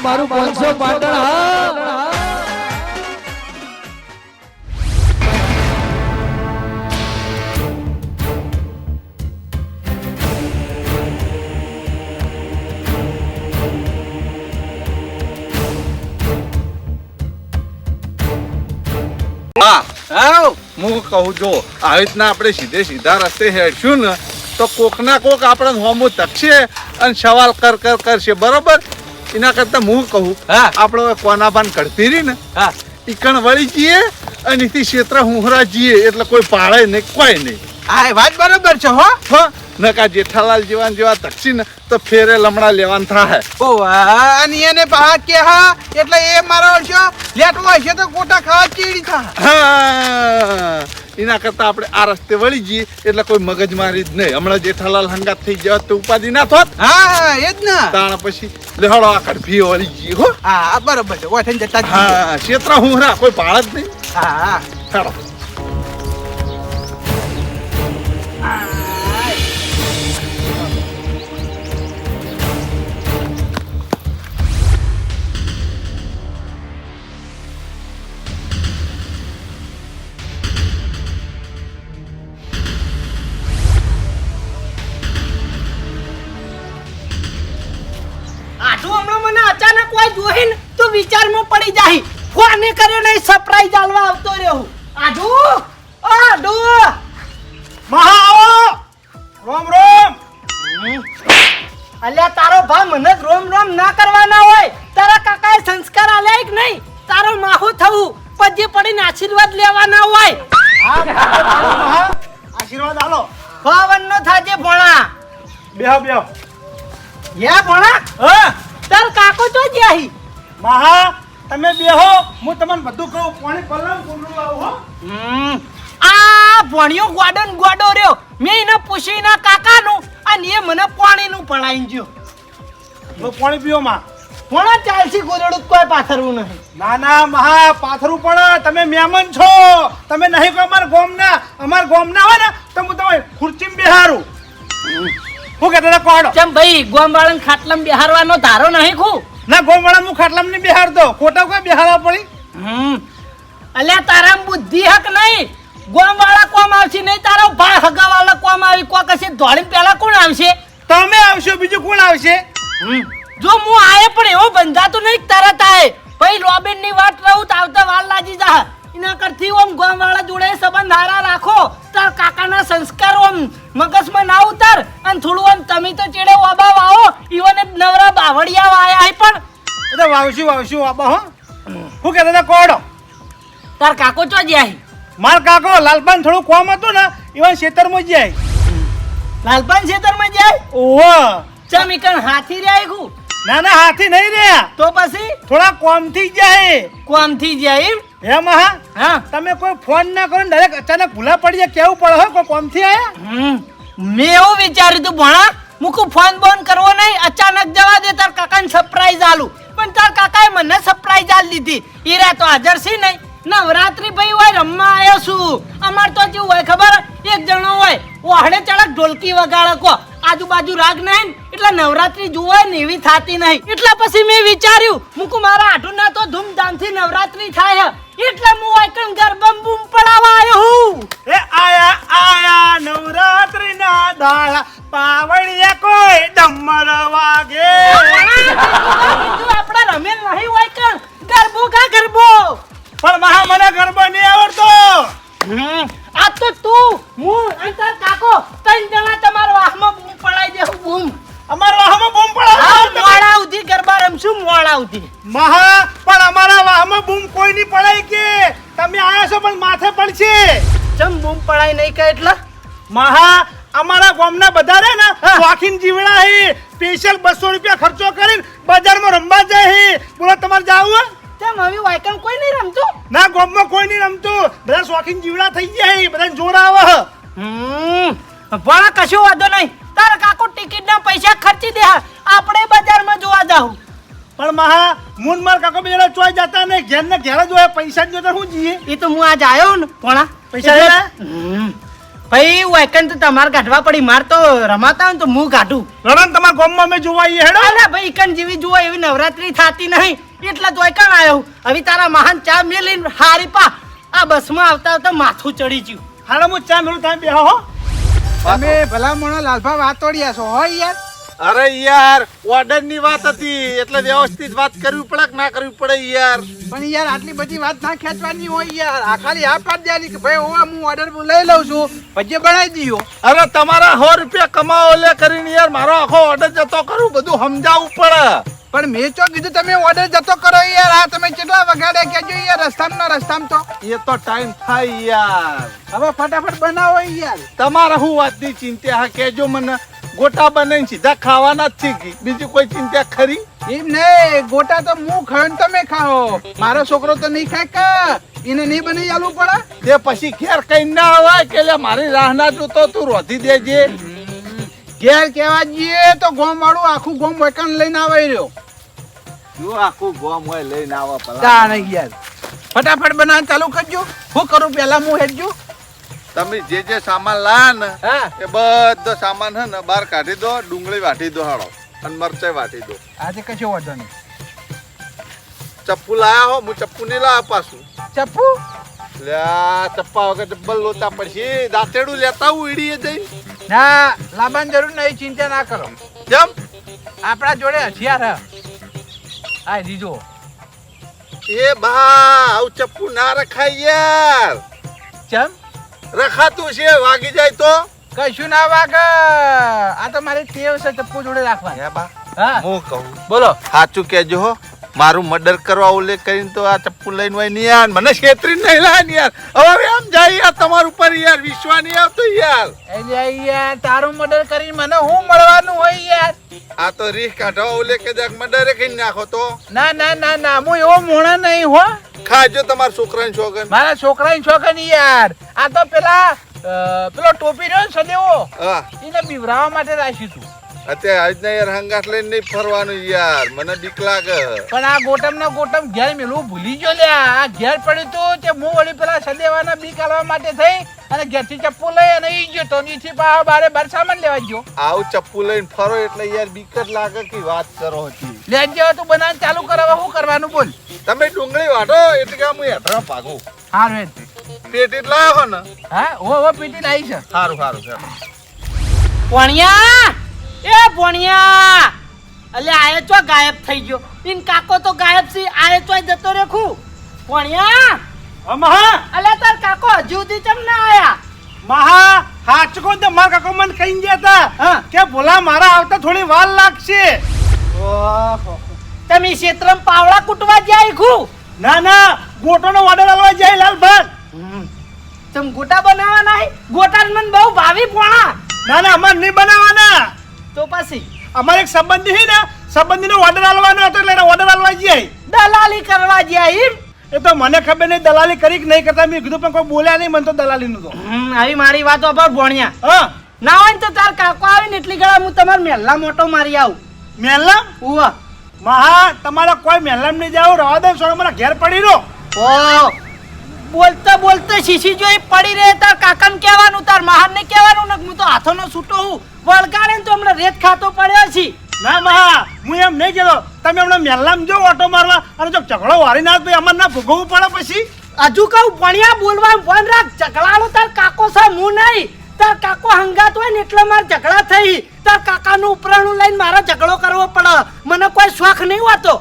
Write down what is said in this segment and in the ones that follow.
મારું પાંચસો પાટણ હા. હા કહું, જો, આવી રીતના આપણે સીધે સીધા રસ્તે હેડશું ને, તો કોક ના કોક આપણે હોમો તકશે અને સવાલ કર કર, કરશે, બરોબર? એના કરતા હું કહું હા. આપણે કોનાભાન કડતી રહી ને હા ઈકણ વળી જઈએ અને ક્ષેત્ર હુંહરા જઈએ એટલે કોઈ પાળે નહીં કોઈ નહીં આ વાત બરોબર છે હો. હો નકા જેઠાલાલ જેવા જેવા તકશી તો ફેરે લમણા લેવાનું થાય ઓ અને એને પા કે હા એટલે એ મારો છો લેટવો હશે તો કોટા ખાવા ચીડી થા એના કરતા આપણે આ રસ્તે વળી જઈએ એટલે કોઈ મગજ મારી જ નહીં. હમણાં જેઠાલાલ હંગાત થઈ ગયા તો ઉપાધિ ના થોત. હા એ જ ને. તાણ પછી લેહડો આ કડફી વળી જઈએ હો. હા બરોબર છે ઓઠન જતા. હા ક્ષેત્ર હુંહરા કોઈ જ નહીં. હા હા. ચાલો મને અચાનક કોઈ જોઈ ને તો વિચારમાં પડી જાય. ફોને કર્યો નહીં સરપ્રાઈઝ આલવા આવતો રહ્યો આજુ આડુ. મહા આવો રોમ! રોમ અલ્યા તારો ભા મને જ રોમ રોમ ના કરવાના હોય. તારા કાકાએ સંસ્કાર આલ્યા કે નહીં? તારો માહુ થવું પછી પડીને આશીર્વાદ લેવાના હોય. આશીર્વાદ આલો. ભાવન નો થાજે ભણા. બેહો બેહો. યે ભણા? હ? તાર કાકો તો જ્યાહી મહા તમે બેહો. હું તમને બધું કહું. પાણી પલ્લાવ કોનું લાવું હો. હમ. આ ભણ્યો ગોડન ગોડો રહ્યો. મેં એને પૂછી ના કાકાનું અને એ મને પાણીનું પડાઈ ગયો. તો પાણી પીઓ માં. પણ ચાલસી ગોદડું કોઈ પાથરવું નહીં ના ના મહા પાથરું પણ તમે મહેમાન છો. તમે નહીં કોઈ અમારા ગોમના અમારા ગોમના હોય ને તો હું તમે ખુરચી બેહારું. હું કહેતા હતા કોડો ચમ ભાઈ ગોમવાળાને ખાટલમ બિહારવાનો ધારો નહીં ખુ? ના ગોમવાળા હું ખાટલામાં ને બેહારતો. ખોટા કોઈ બેહારવા પડી? હમ. અલ્યા તારા બુદ્ધિ હક નહીં. ગોમવાળા કોમ આવશે નહીં તારો ભાઈ હગાવાળા કોમ આવી કોક કશે દોડીને પેલા કોણ આવશે? તમે આવશો બીજું કોણ આવશે? જો હું આયે પણ એવો બંધાતો નહીં તરત આયે ભાઈ રોબિનની વાત રહું તો આવતા વાર લાગી જા. એના કરતી ઓમ ગોમ વાળા જોડે સંબંધ હારા રાખો. તાર કાકાના સંસ્કાર ઓમ મગજમાં ના ઉતાર. અને થોડું આમ તમે તો ચેડે ઓબા વાવો. ઈવન નવરા બાવળિયા વાયા પણ. એ તો વાવશું વાવશું વાબા હો. હું કહેતા હતા કોડો. તાર કાકો ચો જ્યાં? માર કાકો લાલપાન થોડું કોમ હતું ને એવા ખેતરમાં જાય. લાલપાન ખેતરમાં જાય? ઓહો. ચમ ઈકણ હાથી રહ્યા ખુ ના ના હાથી નહીં રહ્યા. તો પછી? થોડા કોમથી જાય. કોમથી જાય એમ? હે મહા હા. તમે કોઈ ફોન ના કરો ડાયરેક્ટ અચાનક ભૂલા પડી જાય કેવું પડે હો કોઈ કોમથી આયા? હમ. મેં એવું વિચાર્યું તું ભણા મુકુ ફોન બોન કરવો નહીં અચાનક જવા દે તાર કાકાને સરપ્રાઈઝ આલું. પણ તાર કાકાએ મને સરપ્રાઈઝ આલી દીધી. ઈરા તો હાજર છે નહીં. નવરાત્રી ભાઈ હોય, રમવા આવ્યો છું. અમાર તો કેવું હોય ખબર? એક જણો હોય. ઓહડે ચડક ઢોલકી વગાડે. કો, આજુબાજુ રાગ નહીં એટલે નવરાત્રી જોવાય ને એવી થતી નહીં. એટલે પછી મેં વિચાર્યું, મુકુ મારા આઠું ના તો ધૂમધામથી નવરાત્રી થાય. એટલે હું વાયકણ મોડા મહા પણ અમારા વાહમાં બૂમ કોઈ નહીં પડાય કે? તમે આયા છો પણ માથે પડશે. ચમ બૂમ પડાઈ નહીં કે એટલે? મહા અમારા ગામના બધા રે ને વાખીન જીવડા હે. સ્પેશિયલ બસો રૂપિયા ખર્ચો કરીને બજારમાં રમવા જાય હે. બોલો તમારે જાવું? ચમ હવે વાયકણ કોઈ નહીં રમતું? ના ગામમાં કોઈ નહીં રમતું. બધા શોખીન જીવડા થઈ ગયા હે. બધા જોર આવે હમ પણ કશું વાંધો નહીં. તારા કાકો ટિકિટ ના પૈસા ખર્ચી દે આપણે બજારમાં જોવા જાવું પણ મહા મુન માર કાકો બેડા ચોય જતા ને ઘેર ને ઘેર જ હોય પૈસા જ જોતા હું જીએ એ તો હું આજ આવ્યો ને ભણા પૈસા લેલા? ભાઈ વાયકન તો તમારે ગાઢવા પડી માર તો રમાતા હોય ને તો હું ગાઢું. રણન તમારા ગામમાં અમે જોવા આવીએ હેડો. અલા ભાઈ ઈકન જેવી જોવા એવી નવરાત્રી થાતી નહીં. એટલે તો કણ આવ્યો હવે તારા મહાન ચા મેલીને હારી પા. આ બસમાં આવતા આવતા માથું ચડી ગયું. હાલો હું ચા મેળું તમે બેહો હો. તમે ભલા મોણા લાલભા વાતોડિયા છો હો યાર. અરે યાર ઓર્ડરની વાત હતી એટલે વ્યવસ્થિત વાત કરવી પડે કે ના કરવી પડે યાર? પણ યાર આટલી બધી વાત ના ખેંચવાની હોય યાર. આ ખાલી આ પાડ દેવાની કે ભાઈ ઓવા હું ઓર્ડર લઈ લઉં છું પછી બનાવી દઈએ અરે તમારા સો રૂપિયા કમાવો લે કરીને યાર મારો આખો ઓર્ડર જતો કરું બધું સમજાવવું પડે. પણ મેં ચો કીધું તમે ઓર્ડર જતો કરો યાર. આ તમે કેટલા વગાડ્યા કેજો યાર રસ્તામાં ના રસ્તામાં તો. એ તો ટાઈમ થાય યાર. હવે ફટાફટ બનાવો યાર. તમારા હું વાતની ચિંતા? હા કેજો મને. ગોટા બનાવીને સીધા ખાવાના જ છે કે બીજી કોઈ ચિંતા ખરી? એમ નહીં ગોટા તો હું ખાયો ને તમે ખાઓ. મારો છોકરો તો નહીં ખાય કા? એને નહીં બનાવી આલવું પડે? તે પછી ઘેર કઈ ના આવે કે લે મારી રાહ ના જોતો તું રોધી દેજે. ઘેર કેવા જઈએ તો ગોમ વાળું આખું ગોમ વેકન લઈને આવે રહ્યો. જો આખું ગોમ હોય લઈને આવે પલા તાણે યાર ફટાફટ બનાવ ચાલુ કરજો. હું કરું પહેલા હું હેડજો. તમે જે જે સામાન લાયા ને એ બધો સામાન હે ને બહાર કાઢી દો ડુંગળી વાટી દો હાડો અને મરચાઈ વાટી દો. આજે કશો વાંધો નહીં. ચપ્પુ લાયા હો હું ચપ્પુ નહીં લાયા પાછું. ચપ્પુ? લે આ ચપ્પા વગર ડબ્બલ લોતા પછી દાંતેડું લેતા હું ઈડીએ જઈ. ના લાંબાની જરૂર નહીં ચિંતા ના કરો. કેમ? આપણા જોડે હથિયાર હે. હા દીજો એ બા આવું ચપ્પુ ના રખાય યાર. ચમ? રખાતું છે વાગી જાય તો? કશું ના વાગે. આ તો મારી ટેવ છે ચપ્પુ જોડે રાખવાની. હે બા હા. કહું. બોલો. સાચું કેજો હો મારું મર્ડર કરવા ઉલ્લેખ કરીને તો આ ચપ્પુ લઈને હોય નહીં યાર મને છેતરી નહીં લાય ને યાર. હવે એમ જાય યાર તમારું ઉપર યાર વિશ્વા નહીં આવતો યાર. એટલે યાર તારું મર્ડર કરીને મને હું મળવાનું હોય યાર? આ તો રીસ કાઢવા ઉલ્લેખ કે મર્ડરે મર્ડર કરીને નાખો તો? ના ના ના ના હું એવો મોણા નહીં હો. ખાજો તમારા છોકરાની છોકન મારા છોકરાની છોકરી યાર. આ તો પેલા પેલો ટોપી રહ્યો ને સદેવો એને બીવરાવા માટે રાખ્યું હતું અત્યારે આજના યાર હંગાત લઈને નહીં ફરવાનું યાર. મને બીક લાગે. પણ આ ગોટમ ના ગોટમ ઘેર ભૂલી ગયો લે આ ઘેર પડ્યું તું તે હું વળી પેલા સદેવાના બી કાઢવા માટે થઈ અને ઘેરથી ચપ્પુ લઈ અને ઈ ગયો. તો નીચે પા બારે બાર સામાન લેવા ગયો. આવું ચપ્પુ લઈને ફરો એટલે યાર બીક જ લાગે કે વાત કરો હતી લેજો તું બનાવ ચાલુ કરાવવા શું કરવાનું બોલ. તમે ડુંગળી વાટો એટલે કે હું હેઠળ ભાગું. હારું હેડ. પેટ એટલા ને. હા ઓ ઓ પીટી લાવી છે. સારું સારું સારું પોણિયા એ પોણિયા અલે આયે ચો ગાયબ થઈ ગયો? ઇન કાકો તો ગાયબ છે આયે ચો જતો રેખું ભણિયા! મહા! અલે તાર કાકો હજુ સુધી ચમ ના આયા? મહા હાચકો તો માર કાકો મન કહી ગયા હતા. કે ભોલા મારા આવતા થોડી વાર લાગશે. ઓહો. તમે ક્ષેત્રમ પાવડા કૂટવા જાય ખુ? ના ના ગોટોનો ઓર્ડર આલવા જાય લાલભાઈ તમ ગોટા બનાવવાના હે? ગોટા મને બહુ ભાવી પોણા ના ના અમાર નહીં બનાવવાના. તો પછી અમારે એક સંબંધી છે ને સંબંધીનો ઓર્ડર આલવાનો હતો એટલે એને ઓર્ડર આલવા જાય દલાલી કરવા જાય એમ એ તો મને ખબર નહીં દલાલી કરી કે નહીં કરતા મેં કીધું પણ કોઈ બોલ્યા નહીં મને તો દલાલીનું તો હમ, આવી મારી વાતો પર ભણ્યા. હા. ના હોય તો તાર કાકો આવે ને એટલી ગળા હું તમારે મહેલા મોટો મારી આવું. મહેલા ઉવા મહા તમારા કોઈ મેલમ નહીં જાવ રવા દે સોનો મારા ઘેર પડી રહો. ઓ. બોલતા બોલતા શીશી જોઈ પડી રહે તાર કાકાને કહેવાનું તાર મહાન ને કહેવાનું ને હું તો હાથોનો છૂટો હું. વળગાડે તો હમણાં રેત ખાતો પડ્યો છે. ના મહા હું એમ નહીં કહેતો. તમે હમણાં મેલ્લામ જો ઓટો મારવા અને જો ઝઘડો વારી ના ભાઈ અમારે ના ભોગવવું પડે પછી? હજુ કહું ભણ્યા બોલવા બંધ રાખ. ઝઘડાનો તાર કાકો છે હું નહીં. તાર કાકો હંગાત હોય ને એટલે મારે ઝઘડા થઈ. તાર કાકાનું ઉપરાણું લઈને મારે ઝઘડો કરવો પડે. મને કોઈ શોખ નહીં હોતો.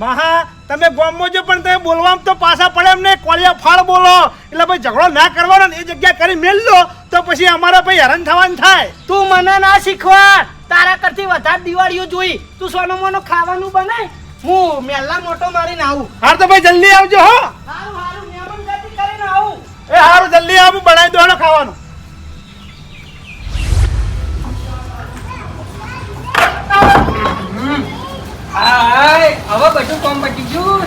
મહા તમે ગોમમાં જો પણ તમે બોલવામાં તો પાછા પડે એમને કોળિયા ફાળ બોલો. એટલે ભાઈ ઝઘડો ના કરવાનો ને એ જગ્યા કરી મેલ લો તો પછી અમારે ભાઈ હેરાન થવાનું થાય. તું મને ના શીખવા. તારા કરતી વધારે દિવાળીઓ જોઈ. તું સોનો મોનો ખાવાનું બનાય. હું મેલ્લા મોટો મારીને આવું. હાર તો ભાઈ જલ્દી આવજો હો. હારું હારું મેમન ગતિ કરીને આવું. એ હારું જલ્દી આવું બનાવી દો ખાવાનું.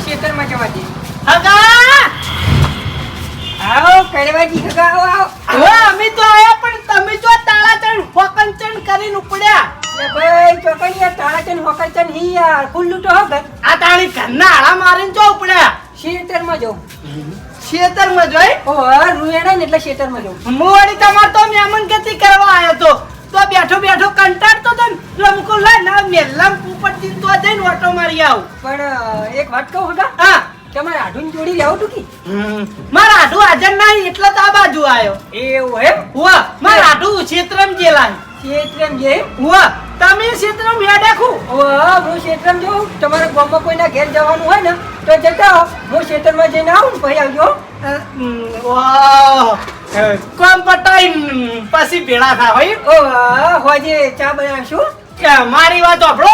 ખેતરમાં જવા દે. હગા! આવો કડવાજી હગા આવો આવો. અમે તો આયા પણ તમે જો તાળાચણ કરીને ઉપડ્યા. લે ભાઈ ચોકડીયા તાળાચન હોકરચન હી યાર. ખુલ્લું તો હો ઘર. આ તાણી ઘરના આળા મારીને જો ઉપડ્યા. ખેતરમાં જો ખેતરમાં જોઈ? ઓ રૂએડા ને એટલે ખેતરમાં જવું મોડી તમાર તો મેમન ગતિ કરવા આવ્યો તો. તો બેઠો બેઠો કંટાળતો તો લમકો લે ના મેલ્લામ ઉપરથી તો જઈને ઓટો મારી આવું. પણ એક વાત કહું હગા? હા. તમારે આઢું જોડી લેવું તું કી? મારા આઢું હાજર નહીં એટલે તો આ બાજુ આવ્યો એવું એમ? હુઆ મારા આઢું ક્ષેત્રમ જેલા ખેતરમ જે? હુઆ તમે ક્ષેત્રમ હેડે ખુ ઓ હું ખેતરમ જો તમારા ગામમાં કોઈના ઘેર જવાનું હોય ને તો જતા. હું શેત્રમાં જઈને આવું ને પછી આવજો. વાહ. કોમ પટાઈ પછી ભેળા થા હોય? ઓ હોજે ચા બનાવશું. કે મારી વાત આપણો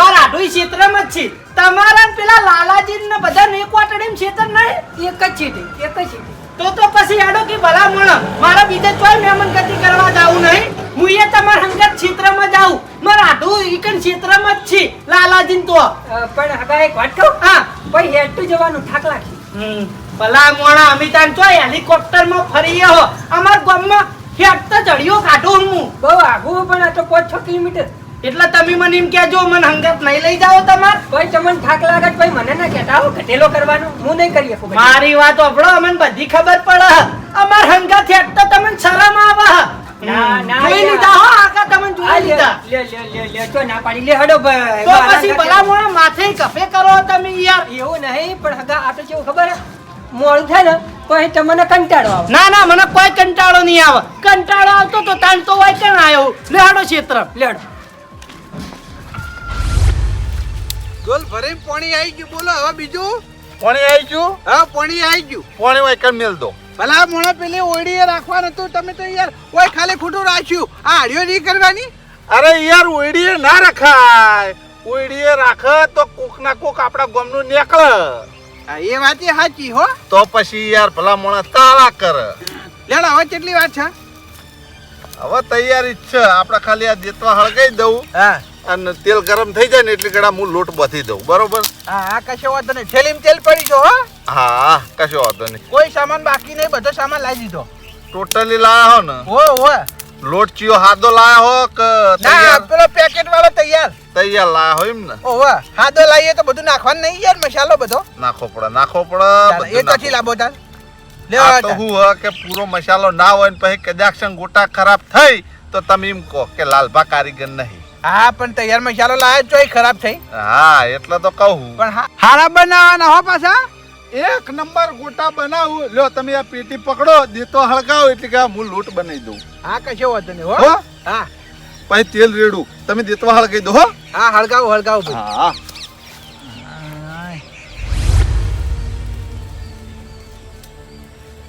મારા આઢું ક્ષેત્રમ જ છે. તમારા પેલા લાલાજી ને બધા એક વાટડીમ ક્ષેત્ર નહીં એક જ છે એક જ ચીટી તો તો પછી હેડો કે ભલા મણ મારા બીજે કોઈ મહેમાન ગતિ કરવા જાવું નહીં. હું એ તમારા હંગત ક્ષેત્રમાં જાઉં. મારા આઢું ઈકન ક્ષેત્રમાં જ છે. લાલાજી તો. પણ હવે એક વાત કહું? હા. ભાઈ હેઠું જવાનું થાક લાગશે? હમ, ભલા મોણા અમિતાન તો હેલિકોપ્ટરમાં ફરી હો અમાર ગામમાં હેઠ તો ચડ્યો કાઢો હું. બહુ આઘું પણ આ તો પાંચ છ કિલોમીટર. એટલે તમે મને એમ કહેજો મને હંગત નહીં લઈ જાઓ તમાર. કોઈ તમને થાક લાગે તો ભાઈ મને ના કહેતા હો ઘટેલો કરવાનો. હું નહીં કરી શકું મારી વાત સાંભળો અમને બધી ખબર પડે. અમાર હંગત હેડ તો તમને શરમ આવે. ના, ના, જોઈ. લીધા હો આગા તમને જોઈ લીધા. લે, લે, લે, લે, તો ના પાડી લે હડો ભાઈ તો પછી ભલા મોણા માથે કફે કરો તમે યાર. એવું નહીં પણ હગા આ તો કેવું ખબર? મોડું થાય ને પછી તમને કંટાળો આવે. ના ના મને કોઈ કંટાળો નહીં આવે. કંટાળો આવતો તો તાણ તો હોય કેમ આવ્યો? લેહાડો ક્ષેત્ર. લેડો ગોલ ભરે પાણી આવી ગયું. બોલો હવે બીજું? પાણી આવી ગયું? હા પાણી આવી ગયું. પાણી વાય કર મેલ દો. ભલા મોણા પેલી ઓડીએ રાખવાનું હતું. તમે તો યાર ઓય ખાલી ખોટું રાખ્યું. આ આડિયો નહીં કરવાની? અરે યાર ઓયડીએ ના રખાય. ઓયડીએ રાખે તો કોક ના કોક આપણા ગમનું નીકળે. એ વાત સાચી હો. તો પછી યાર ભલા મોણા તાળા કર. લેડા હવે કેટલી વાત છે? હવે તૈયારી જ છે. આપણે ખાલી આ દેતવા હળગાઈ દઉં. હા. અને તેલ ગરમ થઈ જાય ને એટલે કડા હું લોટ બધી દઉં. બરોબર? હા કશો વાંધો નહીં. થેલીમ તેલ પડી જો હો. હા કશો વાંધો નહીં. કોઈ સામાન બાકી નહીં બધો સામાન લાવી દીધો. ટોટલી લાયા હો ને? હો હો. લોટ ચિયો હાદો લાયા હો કે ના તૈયાર? પેલો પેકેટ વાળો તૈયાર. તૈયાર લાયા હો એમ ને? ઓહો હાદો લાવીએ તો બધું નાખવાનું નહીં યાર મસાલો બધો. નાખો પડે નાખો પડે એ. પછી લાવો તાર આ તો હું હ કે પૂરો મસાલો ના હોય ને પછી કદાચ ગોટા ખરાબ થઈ તો તમે એમ કહો કે લાલભા કારીગર નહીં. હા પણ તૈયાર ચાલો લાવે તો ખરાબ થઈ. હા એટલે તો કહું પણ હા- હારા બનાવવાના હો પાછા? એક નંબર ગોટા બનાવું. લ્યો તમે આ પેટી પકડો દેતો હળગાવો એટલે કે હું લોટ બનાવી દઉં. હા કશો વાંધો નહીં હો. હો? પછી તેલ રેડું. તમે દેતવા હળગાવી દો હો. હા હળગાવો હળગાવો હા.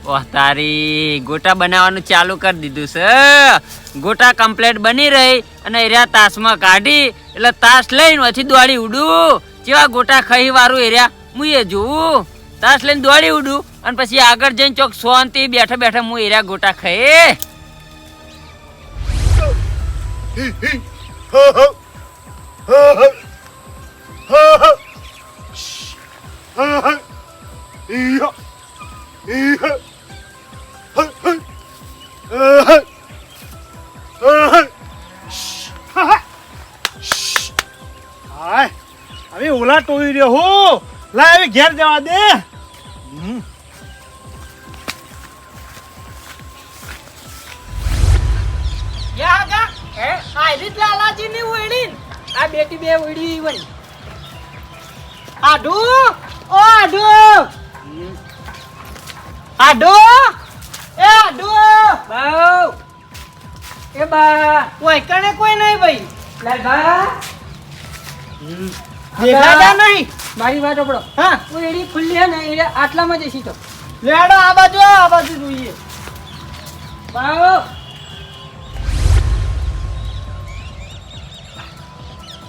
ઓહ, તારી ગોટા બનાવવાનું ચાલુ કરી દીધું છે. ગોટા કમ્પ્લેટ બની રહી અને એરિયા તાસમાં કાઢી, એટલે તાસ લઈને પછી દોડી ઉડું. જેવા ગોટા ખાઈ વાળું એરિયા, હું એ જોઉં. તાસ લઈને દોડી ઉડું અને પછી આગળ જઈને ચોક શાંતિ બેઠા બેઠા હું એરિયા ગોટા ખાઈ. હાય ઘેર જવા દે. યા આગા. હે આઈલી લાલાજી ની? ઉડી આ બેટી બે ઉડી વળી. આડુ ઓ આડુ. આડુ એ આડુ. બાઉ એ બા કોઈ કણે કોઈ નહીં ભાઈ. બા. દેખાતા નહીં. મારી વાત આપડો હા. હું એડી ખુલ્લી હે ને એ આટલામાં જ સીધો. લેડો આ બાજુ આ બાજુ જોઈએ. બાવો.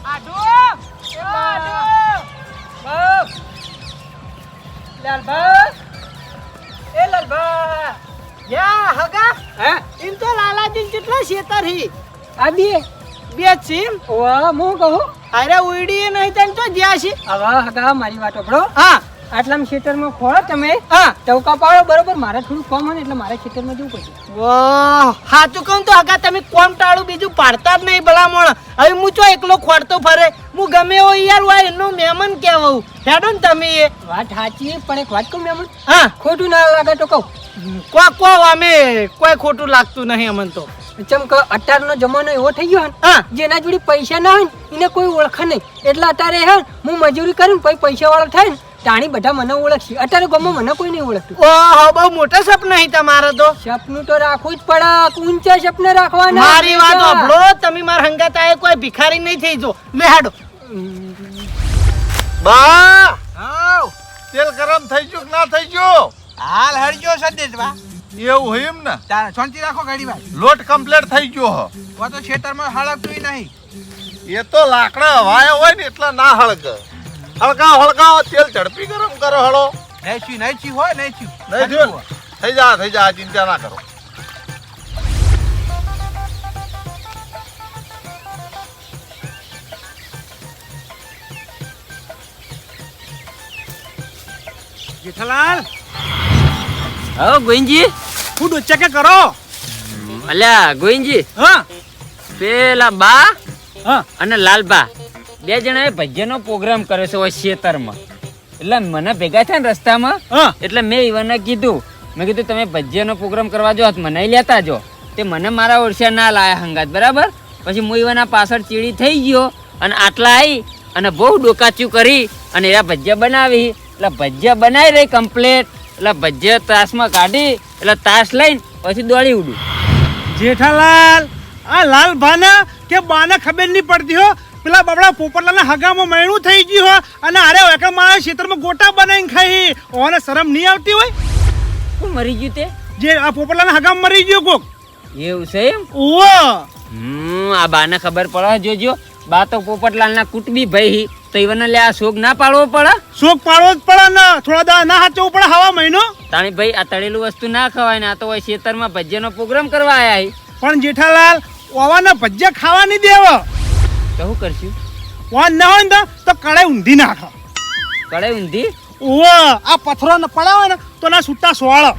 આડો આડો આડુ લાલ લાલભા. એ લાલભા. યા હગા. હે? ઇન તો લાલાજી કેટલા શેતર હી? આ બે. બે છે ઓવા હું કહું? અરે ઉડી નહીં તને તો જ્યાં છે. હવે હગા મારી વાત ઓપડો હા. આટલામાં ખેતરમાં ખોળો તમે. હા. ટવકા પાડો બરોબર? મારે થોડું કોમ હોય એટલે મારે ખેતરમાં જવું પડશે. વાહ સાચું કહું તો આગા તમે કોમ ટાળું બીજું પાડતા જ નહીં ભલામણ. હવે હું ચો એકલો ખોડતો ફરે? હું ગમે એવો યાર હોય એનો મહેમાન કહેવું હેડો ને તમે એ. વાત સાચી પણ એક વાત કહું મહેમાન. હા. ખોટું ના લાગે તો કહું. કો કો અમે કોઈ ખોટું લાગતું નહીં અમને તો. ચમ કે અત્યારનો જમાનો એવો થઈ ગયો હા. જેના જોડે પૈસા ના હોય એને કોઈ ઓળખે નહીં. એટલે અત્યારે હે હું મજૂરી કરું પછી પૈસા વાળો થાય ને તાણી બધા મને ઓળખશે. અત્યારે ગમો મને કોઈ નહીં ઓળખતું. ઓહો બહુ મોટા સપના અહીં તમારા તો. સપનું તો રાખવું જ પડે ઊંચા સપને રાખવાના. મારી વાત સાંભળો તમે મારા હંગાત આયે કોઈ ભિખારી નહીં થઈ જો. લે હાડો. બા! હાવ તેલ ગરમ થઈ ગયું કે ના થઈ ગયું હાલ હરજો સદેશવા એવું હોય એમ ને તારે શાંતિ રાખો ગાડી ભાઈ લોટ કમ્પ્લીટ થઈ ગયો હો. વા તો ખેતરમાં હળગતું નહીં. એ તો લાકડા હવાયા હોય ને એટલે ના હળગ. હળગાવ હળગાવ તેલ ઝડપી ગરમ કરો હળો. નહીં છું નહીં છું હોય નહીં છું નહીં થયું થઈ જા થઈ જા ચિંતા ના કરો. જેઠાલાલ હો ગોવિંદજી. હું ડોચા કે કરો? અલ્યા ગોવિંદજી. હા. પેલા બા હા. અને લાલબા. બે જણાએ ભજ્યનો પ્રોગ્રામ કર્યો છે ઓય શેતરમાં. એટલે મને ભેગા થયા ને રસ્તામાં એટલે મેં ઈવને કીધું. મેં કીધું તમે ભજ્યનો પ્રોગ્રામ કરવા જો મને લેતા જો તે મને મારા ઓળખ્યા ના લાયા હંગાત બરાબર? પછી હું ઈવનના પાછળ ચીડી થઈ ગયો અને આટલા આવી અને બહુ ડોકાચ્યું કરી અને એ ભજીયા બનાવી. એટલે ભજીયા બનાવી રહી કમ્પ્લેટ એટલે ભજ્ય તાસમાં કાઢી એટલે તાસ લઈને પછી દોડી ઉડું. જેઠાલાલ આ લાલ ભાના કે બાના ખબર નહીં પડતી હો. પેલા બાબડા પોપટલાના હગામાં મૈણું થઈ ગયું હો. અને અરે એકલા મારા ક્ષેત્રમાં ગોટા બનાવીને ખાઈ. ઓને શરમ નહીં આવતી હોય? કોણ મરી ગયું તે? જે આ પોપટલાના હગામાં મરી ગયો કોક? એવું છે એમ? ઓ હમ આ બાને ખબર પડે. જોજો બા તો પોપટલાલના કુટબી ભાઈ તો ઈવન લે આ શોક ના પાડવો પડે? શોક પાડવો જ પડે ને. થોડા દા ના હાચવું પડે હવા મહિનો. તાણી ભાઈ આ તળેલું વસ્તુ ના ખવાય ને આ તો હોય ખેતરમાં ભજીયાનો પ્રોગ્રામ કરવા આયા પણ જેઠાલાલ ઓવાના ભજીયા ખાવા નહીં દેવા. તો શું કરશું? વાન ના હોય ને તો- કળાઈ ઊંધી નાખો. કળાઈ ઊંધી? ઓ આ પથરો ન હોય ને તો ના છૂટા સોળ.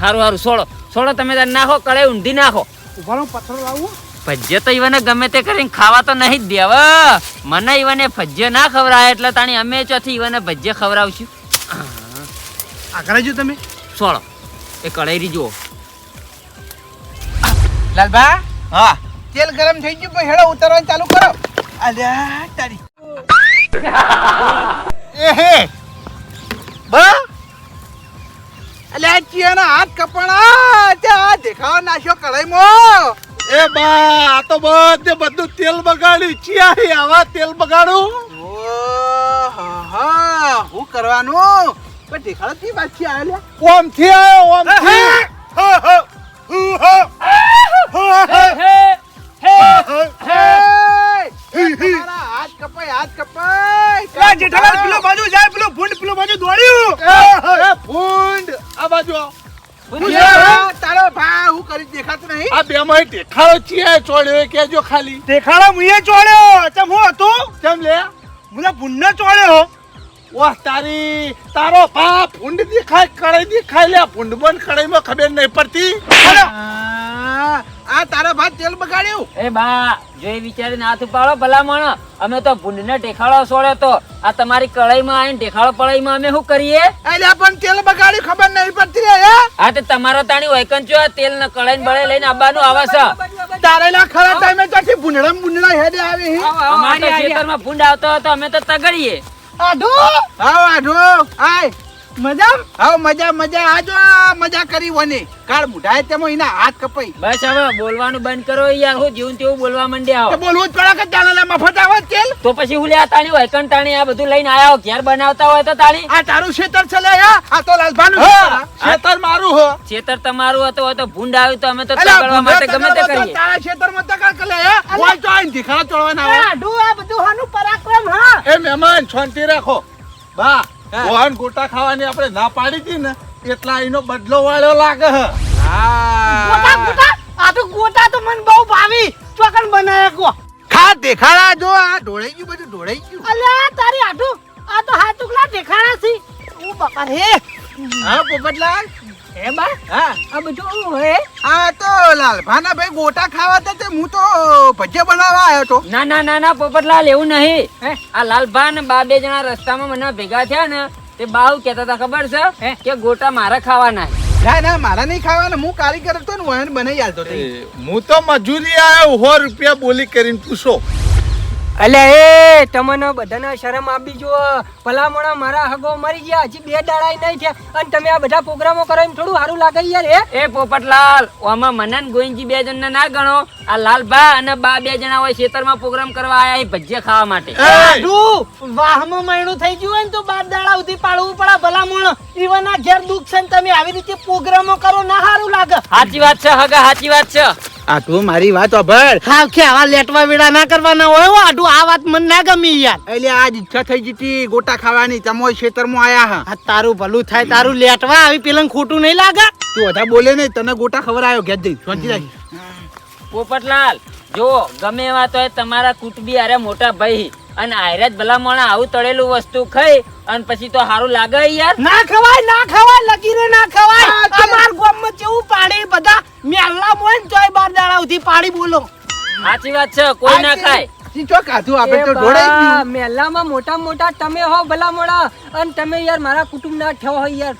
સારું સારું સોળો. સોળો તમે તાર નાખો કડે ઊંધી નાખો. ઉભાનો પથરો લાવું. ભજીયા તો ઈવને ગમે તે કરીને ખાવા તો નહીં જ દેવા મને ઈવને ભજ્ય ના ખવડાય એટલે તાણી અમે ચોથી ઈવને ભજીયા ખવડાવશું. આગળ જો તમે? છોડો એ કઢાઈ જુઓ. લાલબા હા. તેલ ગરમ થઈ ગયું પણ હેડો ઉતારવાનું ચાલુ કરો. અલ્યા તારી. એ હે. બા? અલ્યા ચિયાના હાથ કપણા. ત્યાં દેખાવા નાખ્યો કઢાઈમાં. એ બા આ તો બધે બધું તેલ બગાડ્યું ચિયા હે આવા તેલ બગાડું હા હું કરવાનું પણ દેખાડો તી વાત છે આવેલા ઓમથી આયો ઓમથી દેખાડો ચીએ ચોડ્યો એ કેજો ખાલી. દેખાડો મુએ ચોળ્યો. ચમ હું હતું? ચમ લે. મુને ભૂંડ ચોળ્યો. વાહ તારી તારો બાપ ભૂંડ દેખાય કડાઈ દેખાય લે. ફૂંડ બંધ કડાઈમાં ખબર નહીં પડતી. આ આ તારા ભાત તેલ બગાડ્યું? એ બા જોઈ વિચારીને હાથ ઉપાડો ભલામણ. અમે તો ભૂંડને ઢેખાડો સોળે તો. આ તમારી કઢાઈમાં આવીને ટેખાડો પડાઈમાં અમે શું કરીએ? એટલે પણ તેલ બગાડ્યું ખબર નહીં પડતી રે હે? હા તો તમારો તાણી વૈકન છો તેલ ને કઢાઈ બળે લઈને આવવાનું આવે છે. તારેલા ખરા ટાઈમે ત્યાંથી ભૂંડડા ભૂંડડા હેડે આવે હે? અમારે તો ખેતરમાં ભૂંડ આવતો હતો અમે તો તગડીએ. આઢો! આવ આઢો. આય. મજા આવ મજા મજા. આજો મજા કરી વને. કાળ મુઢાય તેમાં એના હાથ કપાઈ. બસ હવે બોલવાનું બંધ કરો યાર. હું જીવન તેવું બોલવા માંડે તો બોલવું જ પડે કે તાણા મફત આવે તેલ? તો પછી હું લ્યા તાણી વૈકન તાણી આ બધું લઈને આયા ઘેર બનાવતા હોય તો તાણી. આ તારું ખેતર છે લે આ તો લાલભાનું હા, ખેતર, મારું હો. ખેતર તમારું હતું હોય તો ભૂંડ આવ્યું તો અમે તો તગડવા માટે ગમે તે કરીએ. તારા ખેતરમાં તગાળ કરે હે? હોય તો આઈ ધીખાડા તોડવાના આવે આડું આ બધું હાનું પરાક્રમ હા? એ મહેમાન શાંતિ રાખો. બા હા. મોહન ગોટા ખાવાની આપણે ના પાડી હતી ને એટલા એનો બદલો વાળો લાગે હે. ગોટા ગોટા? આ તો ગોટા તો મને બહુ ભાવી. ચોકન બનાયા કો ખા દેખાડા જો આ ઢોળાઈ ગયું બધું ઢોળાઈ ગયું. અલ્યા તારી આટુ આ તો હાચુકલા દેખાડા છે. ઓ બાપા હે. હા પોપટલાલ? હે બા હા. આ બધું હે આ તો લાલભાના ભાઈ ગોટા ખાવા હતા તે હું તો ભજીયા બનાવવા આવ્યો તો. ના ના ના ના પોપટલાલ એવું નહીં. હે? આ લાલભાન બા બે જણા રસ્તામાં મને ભેગા થયા ને તે બાઉ કહેતા હતા ખબર છે? કે ગોટા મારા ખાવાના. ના ના મારા નહીં ખાવાના હું કારીગર હતો ને વહેણ બનાવી આવતો હતો. હું તો મજૂરી આવ્યો સો રૂપિયા બોલી કરીને પૂછો. અલ્યા એ તમને બધાને શરમ આપી જો ભલામણા મારા હગો મરી ગયા. હજી બે દાડા નહીં થયા. અને તમે આ બધા પ્રોગ્રામો કરો એમ થોડું સારું લાગે યાર એ એ પોપટલાલ ઓમાં મને ને ગોવિંદજી બે જણને ના ગણો. આ લાલભા અને બા બે જણા હોય ખેતરમાં પ્રોગ્રામ કરવા આયા છે ભજીયા ખાવા માટે. વાહમાં મહિનું થઈ ગયું હોય ને તો બાર દાડા સુધી પાડવું પડે. ભલામણ ઈવન આ ઘેર દુઃખ છે ને તમે આવી રીતે પ્રોગ્રામો કરો ના સારું લાગે. સાચી વાત છે હગા સાચી વાત છે. આ તું મારી વાત અભર. હા કે આવા લેટવા વેડા ના કરવાના હોય હો આડું આ વાત મને ના ગમી યાર. એટલે આજ ઈચ્છા થઈ જતી ગોટા ખાવાની તમે ખેતરમાં આયા હા. આ તારું ભલું થાય તારું લેટવા આવી પેલા ખોટું નહીં લાગે. તું બધા બોલે નહીં તને ગોટા ખબર આવ્યો ઘેર જઈ શાંતિ રાખ. પોપટલાલ જો ગમે એવા તો તમારા કુટુંબી અરે મોટા ભાઈ. અને આયરે જ ભલા મોણા આવું તળેલું વસ્તુ ખાઈ અને પછી તો સારું લાગે યાર. ના ખવાય ના ખવાય લગીરે ના ખવાય. અમાર ગામમાં જેવું પાણી બધા મેલ્લા મોય ને તોય બાર દાડા સુધી પાણી બોલો. સાચી વાત છે કોઈ ના ખાય. ચો કાધું આપણે તો ઢોળાઈ ગયું. મેલામાં મોટા મોટા તમે હો ભલા મોડા અને તમે યાર મારા કુટુંબના થયો હો યાર?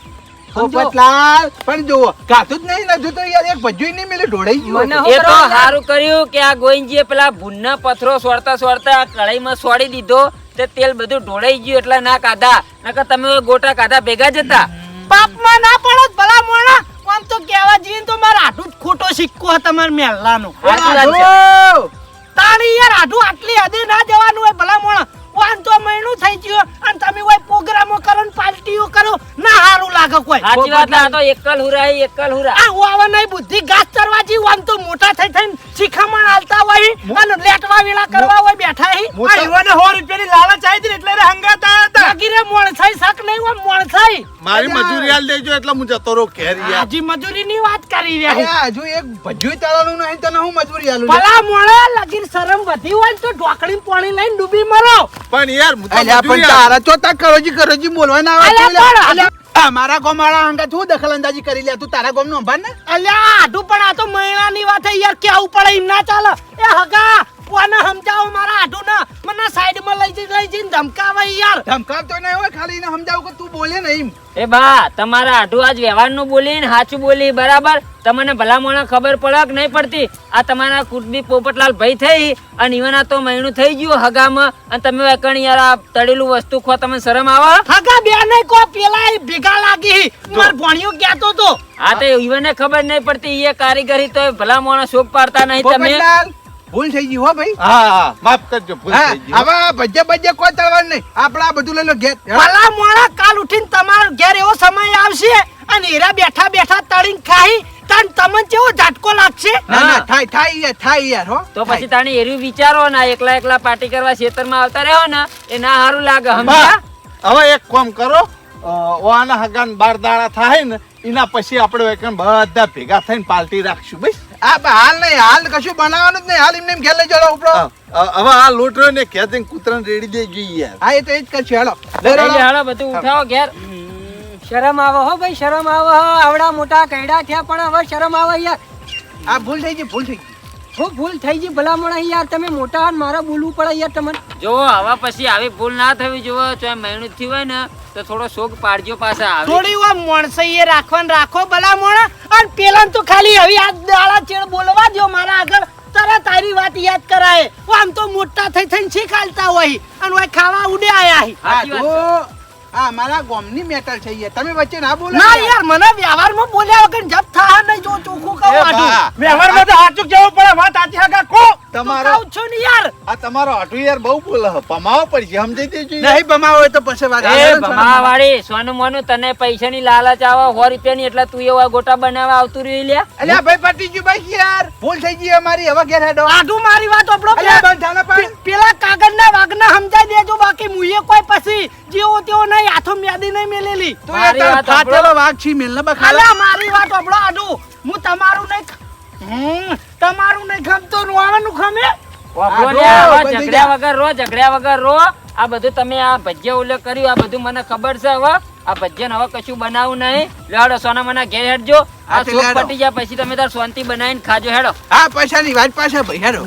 પોપટલાલ પણ જો કાધું જ નહીં નજુ તો યાર એક ભજ્યું નહીં મેલે ઢોળાઈ ગયું એ તો સારું કર્યું કે આ ગોવિંદજીએ પેલા ભૂનના પથરો સોડતા સોડતા આ સોડી દીધો તે તેલ બધું ઢોળાઈ ગયું એટલે ના ખાધા નકર તમે ગોટા કાઢા ભેગા જતા પાપમાં ના પડો ભલા મોણા. આમ તો કહેવા જઈએ તો મારા આટલું જ ખોટો સિક્કો હતો તમારા મેલ્લાનો તાણી યાર આટલું આટલી હદે ના જવાનું હોય ભલા મોણા. તો મહિનું થઈ ગયો. અને તમે કોઈ પ્રોગ્રામો કરો ને પાર્ટીઓ કરો ના સારું લાગે કોઈ. સાચી વાત આ તો એકલ હુરા એકલ હુરા. આ વાવા નહીં બુદ્ધિ ગાત ચરવાજી વાન તો મોટા થઈ થઈને શિખામણ આલતા હોય અને લેટવા વેળા કરવા હોય બેઠા હી. આ યુવાને સો રૂપિયાની લાલચ આવી હતી એટલે રે હંગાતા હતા. લાગીરે મોણ થઈ શક નહીં હોય મોણ થઈ. મારી મજૂરી હાલ દેજો એટલે હું જતો રો ઘેર યાર. હાજી મજૂરી ની વાત કરી રહ્યા છે. હજુ એક ભજ્યું તળાનું નહીં તને હું મજૂરી આલું. ભલા મોણે લગીર શરમ વધી હોય તો ઢોકળી પાણી લઈને ડૂબી મરો. પણ યાર તો અલ્યા પણ તારા ચોથા કરોજી કરોજી બોલવા ના આવે અલ્યા તું લે. પણ- અલ્યા, મારા ગામવાળા તું દખલ અંદાજી કરી લે તું તારા ગામનો અંભાર ને અલ્યા આઢું પણ આ તો મહિનાની વાત છે. યાર કેવું પડે? એમ ના ચાલે. એ હગા કોને સમજાવો મારા આઢું ના મને સાઈડમાં લઈ જઈ લઈ જઈને ધમકાવે યાર. ધમકાવતો નહીં હોય ખાલી એને સમજાવું કે તું બોલે નહીં એ બા તમારા આઢું આજ વ્યવહારનું બોલી ને સાચું બોલી બરાબર? તમને ભલામણા ખબર પડે કે નહીં પડતી. આ તમારા કુટબી પોપટલાલ ભાઈ થઈ અને ઈવન આ તો મહિનું થઈ ગયું હગામાં. અને તમે એકણ યાર આ તળેલું વસ્તુ ખો તમને શરમ આવે? હગા બે નહીં કો પેલા એ ભેગા લાગી. માર ભણ્યું કહેતો તો. આ તો ઈવને ખબર નહીં પડતી. એ કારીગરી તો ભલા મોણા શોક પાડતા નહીં તમે. પોપટલાલ, ભૂલ થઈ ગઈ હો ભાઈ. હા માફ કરજો ભૂલ થઈ ગઈ હવે ભજ્યા ભજ્યા કોઈ તળવાનું નહીં. આપણે આ બધું લઈ લો ઘેર. ભલા મોણા કાલ ઉઠીને તમારો ઘેર એવો સમય આવશે અને હીરા બેઠા બેઠા તળીને ખાઈ તાન તમને જેવો ઝાટકો લાગશે? ના ના થાય થાય યાર થાય યાર હો. તો પછી તાણે એર્યું વિચારો ના એકલા એકલા પાર્ટી કરવા ખેતરમાં આવતા રહ્યો ને એ ના સારું લાગે હમણાં હવે એક કામ કરો ઓના હગાન બાર દાડા થાય ને એના પછી આપણે બધા ભેગા થઈને પાર્ટી રાખશું ભાઈ આ હાલ નહીં હાલ કશું બનાવવાનું જ નહીં હાલ એમને એમ ઘેર લઈ જડો ઉપડો હવે આ લોટરો ને ખેતીને કૂતરાને રેડી દેજો યાર. હા એ તો એ જ કરશું હેડો હાલો. બધું ઉઠાવો ઘેર. શરમ આવે હો ભાઈ શરમ આવે હો. આવડા મોટા કૈડા થયા પણ હવે શરમ આવે યાર. આ ભૂલ થઈ ગઈ ભૂલ થઈ ગઈ. હું ભૂલ થઈ ગઈ ભલામણ યાર તમે મોટા અને મારા બોલવું પડે યાર તમને. જો હવે પછી આવી ભૂલ ના થવી જોવે તો મહેનતથી હોય ને તો થોડો શોક પાડજો પાછા આવે. થોડી વાર મોણસે એ રાખવાનું રાખો ભલા મોણા અને પેલા તો ખાલી હવે આ દાડા ચેડ બોલવા દો મારા આગળ. તરત તારી વાત યાદ કરાય. આમ તો મોટા થઈ થઈને શીખાલતા હોય. અને ઓય ખાવા ઉડે આયા. હા તો આ પૈસા ની મેટર છે યાર. તમે વચ્ચે ના બોલો ના યાર. યાર મને વ્યવહારમાં બોલ્યા વગર જપ થા નહીં જો ચોખ્ખું કહું એ વ્યવહારમાં તો સાચું કેવું પડે વાત સાચી હગા કો તમારો કહું છું ને યાર. આ તમારો આટુ યાર બહુ બોલે પમાવો પડશે સમજી દેજો નહીં બમાવો તો પછી વાત એ હાલો સોનું મોનું. તને પૈસાની લાલચ આવે સો રૂપિયાની એટલે તું એવા ગોટા બનાવવા આવતું રહી લ્યા? અલ્યા ભાઈ પટી ગયું ભાઈ યાર. ભૂલ થઈ ગઈ અમારી હવે ઘેર હેડો. આઢું મારી વાત આપણો પેલા કાગળના વાગના સમજાઈ દેજો બાકી મુયે કોઈ પછી જેવો તેવો નહીં હાથો મ્યાદી નહીં મેલેલી. તો એ તાર ફાટેલો વાગ છી મેલ ને બખાલા મારી વાત આપણો આડુ હું તમારું નહીં હમ, તમારું નહીં ગમતો રોવાનું ખમે? ઝઘડ્યા વગર રો ઝઘડ્યા વગર રો. આ બધું તમે આ ભજ્ય ઉલ્લેખ કર્યું આ બધું મને ખબર છે હવે. આ ભજીયા હવે કશું બનાવું નહીં. લેડો સોના મને ઘેર હેડજો. આ શોખ પટી જાય પછી તમે તાર શાંતિ બનાવીને ખાજો હેડો. હા પૈસાની વાત પાછા ભાઈ હેરો